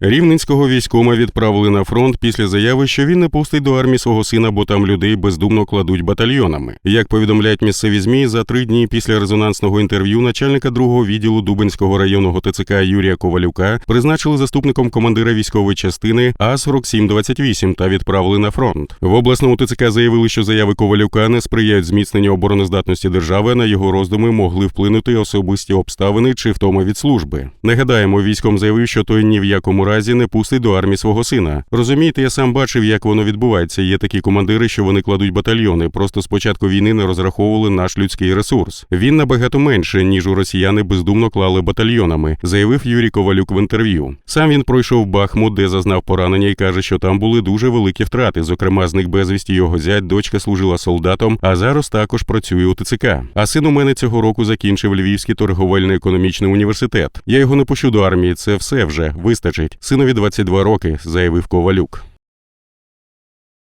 Рівненського військома відправили на фронт після заяви, що він не пустить до армії свого сина, бо там людей бездумно кладуть батальйонами. Як повідомляють місцеві змі, за три дні після резонансного інтерв'ю начальника другого відділу Дубенського районного ТЦК Юрія Ковалюка призначили заступником командира військової частини А 4728 та відправили на фронт. В обласному ТЦК заявили, що заяви Ковалюка не сприяють зміцненню обороноздатності держави. На його роздуми могли вплинути особисті обставини чи втома від служби. Нагадаємо, військом заявив, що той ні в якому разі не пустить до армії свого сина. Розумієте, я сам бачив, як воно відбувається. Є такі командири, що вони кладуть батальйони. Просто з початку війни не розраховували наш людський ресурс. Він набагато менше, ніж у росіяни бездумно клали батальйонами, заявив Юрій Ковалюк в інтерв'ю. Сам він пройшов Бахмут, де зазнав поранення, і каже, що там були дуже великі втрати. Зокрема, зник безвісті його зять, дочка служила солдатом, а зараз також працює у ТЦК. А син у мене цього року закінчив Львівський торговельно-економічний університет. Я його не пущу до армії. Це все вже вистачить. Синові 22 роки, заявив Ковалюк.